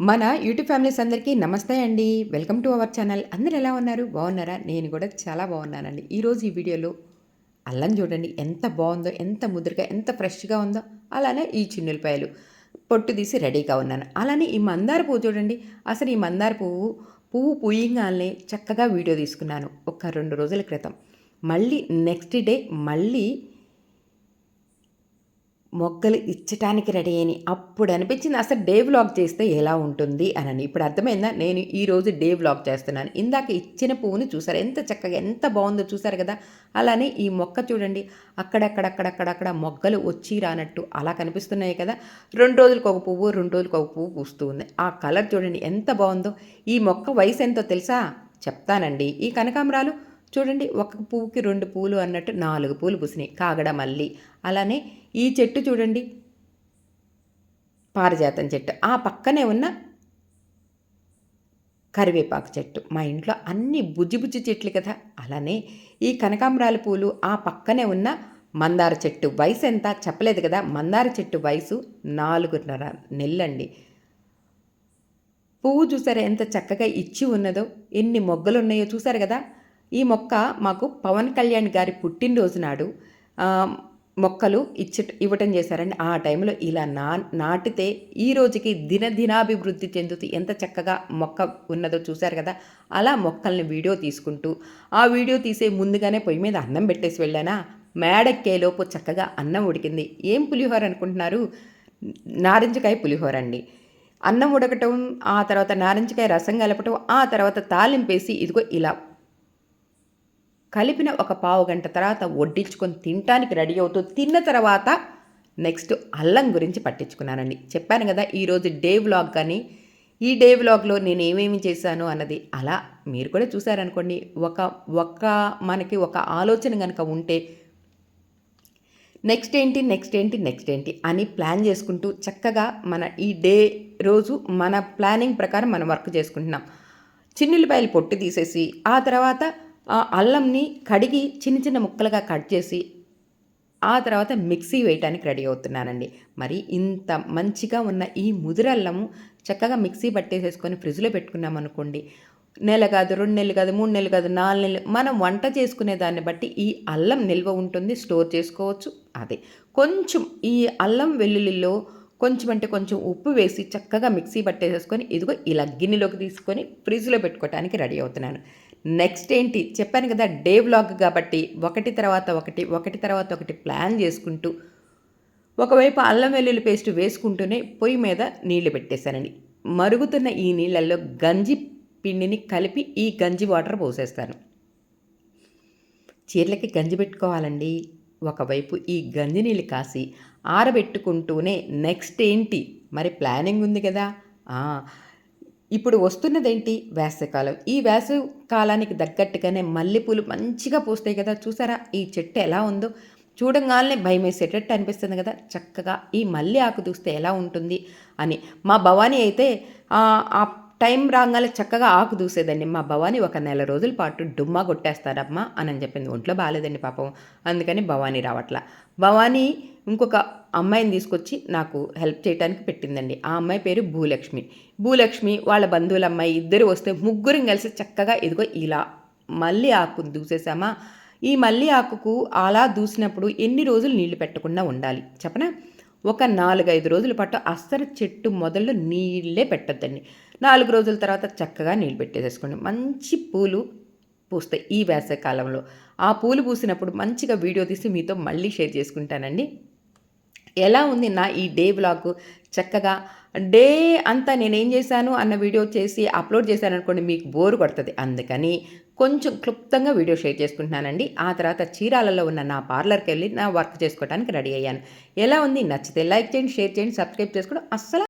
మన YouTube families అందరికీ నమస్తే అండి. Welcome to our channel. అందరు ఎలా ఉన్నారు? బాగున్నారా? నేను కూడా చాలా బాగున్నానండి. ఈరోజు ఈ వీడియోలో అల్లం చూడండి ఎంత బాగుందో ఎంత ముద్రగా ఎంత ఫ్రెష్గా ఉందో అలానే ఈ చిన్నులపాయలు పొట్టు తీసి రెడీగా ఉన్నాను. అలానే ఈ మందార పువ్వు చూడండి. అసలు ఈ మందార పువ్వు పువ్వు పూయంగానే చక్కగా వీడియో తీసుకున్నాను ఒక రెండు రోజుల క్రితం. మళ్ళీ నెక్స్ట్ డే మళ్ళీ మొగ్గలు ఇచ్చటానికి రెడీ అని అప్పుడు అనిపించింది అసలు డే వ్లాగ్ చేస్తే ఎలా ఉంటుంది అని ఇప్పుడు అర్థమైందా? నేను ఈరోజు డే వ్లాగ్ చేస్తున్నాను. ఇందాక ఇచ్చిన పువ్వుని చూసారు? ఎంత చక్కగా ఎంత బాగుందో చూసారు కదా? అలానే ఈ మొక్క చూడండి అక్కడక్కడక్కడక్కడక్కడ మొగ్గలు వచ్చి రానట్టు అలా కనిపిస్తున్నాయి కదా? రెండు రోజులకు ఒక పువ్వు రెండు రోజులకు ఒక పువ్వు పూస్తూ ఉంది ఆ కలర్ చూడండి ఎంత బాగుందో. ఈ మొక్క వయసు ఎంతో తెలుసా? చెప్తానండి. ఈ కనకాంబరాలు చూడండి ఒక పువ్వుకి రెండు పూలు అన్నట్టు నాలుగు పూలు పూసినాయి. కాగడ మల్లి. అలానే ఈ చెట్టు చూడండి పారిజాతం చెట్టు. ఆ పక్కనే ఉన్న కరివేపాకు చెట్టు. మా ఇంట్లో అన్ని బుజ్జి బుజ్జి చెట్లు కదా. అలానే ఈ కనకాంబరాల పూలు ఆ పక్కనే ఉన్న మందార చెట్టు వయసు ఎంత చెప్పలేదు కదా. మందార చెట్టు వయసు నాలుగున్నర నెల్లండి. పువ్వు చూసారా ఎంత చక్కగా ఇచ్చి ఉన్నదో. ఎన్ని మొగ్గలు ఉన్నాయో చూసారు కదా. ఈ మొక్క మాకు పవన్ కళ్యాణ్ గారి పుట్టినరోజు నాడు మొక్కలు ఇచ్చి ఇవ్వటం చేశారండి. ఆ టైంలో ఇలా నా నాటితే ఈ రోజుకి దినదినాభివృద్ధి చెందుతూ ఎంత చక్కగా మొక్క ఉన్నదో చూశారు కదా. అలా మొక్కల్ని వీడియో తీసుకుంటూ ఆ వీడియో తీసే ముందుగానే పొయ్యి మీద అన్నం పెట్టేసి వెళ్ళానా? మేడక్కేలోపు చక్కగా అన్నం ఉడికింది. ఏం పులిహోర అనుకుంటున్నారు? నారింజకాయ పులిహోర అండి. అన్నం ఉడకటం ఆ తర్వాత నారింజకాయ రసం కలపటం ఆ తర్వాత తాలింపేసి ఇదిగో ఇలా కలిపిన ఒక పావు గంట తర్వాత వడ్డించుకొని తినటానికి రెడీ అవుతూ తిన్న తర్వాత నెక్స్ట్ అల్లం గురించి పట్టించుకున్నానండి. చెప్పాను కదా ఈరోజు డే వ్లాగ్ కానీ ఈ డే వ్లాగ్లో నేను ఏమేమి చేశాను అన్నది అలా మీరు కూడా చూసారనుకోండి ఒక ఒక మనకి ఒక ఆలోచన కనుక ఉంటే నెక్స్ట్ ఏంటి నెక్స్ట్ ఏంటి నెక్స్ట్ ఏంటి అని ప్లాన్ చేసుకుంటూ చక్కగా మన ఈ డే రోజు మన ప్లానింగ్ ప్రకారం మనం వర్క్ చేసుకుంటున్నాం. చిన్నులపాయలు పొట్టు తీసేసి ఆ తర్వాత ఆ అల్లంని కడిగి చిన్న చిన్న ముక్కలుగా కట్ చేసి ఆ తర్వాత మిక్సీ వేయటానికి రెడీ అవుతున్నానండి. మరి ఇంత మంచిగా ఉన్న ఈ ముదిరల్లము చక్కగా మిక్సీ పట్టేసేసుకొని ఫ్రిడ్జ్లో పెట్టుకున్నాం అనుకోండి. నెల కాదు రెండు నెలలు కాదు మూడు నెలలు కాదు నాలుగు నెలలు మనం వంట చేసుకునే దాన్ని బట్టి ఈ అల్లం నిల్వ ఉంటుంది స్టోర్ చేసుకోవచ్చు. అదే కొంచెం ఈ అల్లం వెల్లుల్లిలో కొంచెం అంటే కొంచెం ఉప్పు వేసి చక్కగా మిక్సీ పట్టేసేసుకొని ఇదిగో ఇలా గిన్నెలోకి తీసుకొని ఫ్రిడ్జ్లో పెట్టుకోవడానికి రెడీ అవుతున్నాను. నెక్స్ట్ ఏంటి? చెప్పాను కదా డే వ్లాగ్ కాబట్టి ఒకటి తర్వాత ఒకటి ఒకటి తర్వాత ఒకటి ప్లాన్ చేసుకుంటూ ఒకవైపు అల్లం వెల్లుల్లి పేస్ట్ వేసుకుంటూనే పొయ్యి మీద నీళ్ళు పెట్టేశానండి. మరుగుతున్న ఈ నీళ్ళల్లో గంజి పిండిని కలిపి ఈ గంజి వాటర్ పోసేస్తాను. చీరలకి గంజి పెట్టుకోవాలండి. ఒకవైపు ఈ గంజి నీళ్ళు కాసి ఆరబెట్టుకుంటూనే నెక్స్ట్ ఏంటి? మరి ప్లానింగ్ ఉంది కదా. ఇప్పుడు వస్తున్నదేంటి? వేసవికాలం. ఈ వేసవి కాలానికి తగ్గట్టుగానే మల్లెపూలు మంచిగా పూస్తాయి కదా. చూసారా? ఈ చెట్టు ఎలా ఉందో? చూడంగానే భయం వేసేటట్టు అనిపిస్తుంది కదా. చక్కగా ఈ మల్లె ఆకు చూస్తే ఎలా ఉంటుంది అని. మా భవానీ అయితే ఆ టైం రాగానే చక్కగా ఆకు దూసేదండి మా భవానీ. ఒక నెల రోజుల పాటు డుమ్మా కొట్టేస్తారమ్మా అని చెప్పింది. ఒంట్లో బాగాలేదండి పాపం. అందుకని భవానీ రావట్లా. భవానీ ఇంకొక అమ్మాయిని తీసుకొచ్చి నాకు హెల్ప్ చేయడానికి పెట్టిందండి. ఆ అమ్మాయి పేరు భూలక్ష్మి. భూలక్ష్మి వాళ్ళ బంధువుల అమ్మాయి ఇద్దరు వస్తే ముగ్గురం కలిసి చక్కగా ఇదిగో ఇలా మళ్ళీ ఆకు దూసేసామా ఈ మల్లి ఆకుకు అలా దూసినప్పుడు ఎన్ని రోజులు నీళ్ళు పెట్టకుండా ఉండాలి? చెప్పనా? ఒక నాలుగైదు రోజుల పాటు అస్సలు చెట్టు మొదలు నీళ్ళే పెట్టద్దండి. నాలుగు రోజుల తర్వాత చక్కగా నీళ్ళు పెట్టేసేసుకోండి. మంచి పూలు పూస్తాయి ఈ వేసవికాలంలో. ఆ పూలు పూసినప్పుడు మంచిగా వీడియో తీసి మీతో మళ్ళీ షేర్ చేసుకుంటానండి. ఎలా ఉంది నా ఈ డే బ్లాగ్ చక్కగా డే అంతా నేనేం చేశాను అన్న వీడియో చేసి అప్లోడ్ చేశాను అనుకోండి మీకు బోర్ కొడుతుంది. అందుకని కొంచెం క్లుప్తంగా వీడియో షేర్ చేసుకుంటున్నానండి. ఆ తర్వాత చీరాలలో ఉన్న నా పార్లర్కి వెళ్ళి నా వర్క్ చేసుకోవడానికి రెడీ అయ్యాను. ఎలా ఉంది? నచ్చితే లైక్ చేయండి షేర్ చేయండి సబ్స్క్రైబ్ చేసుకోవడం అస్సలు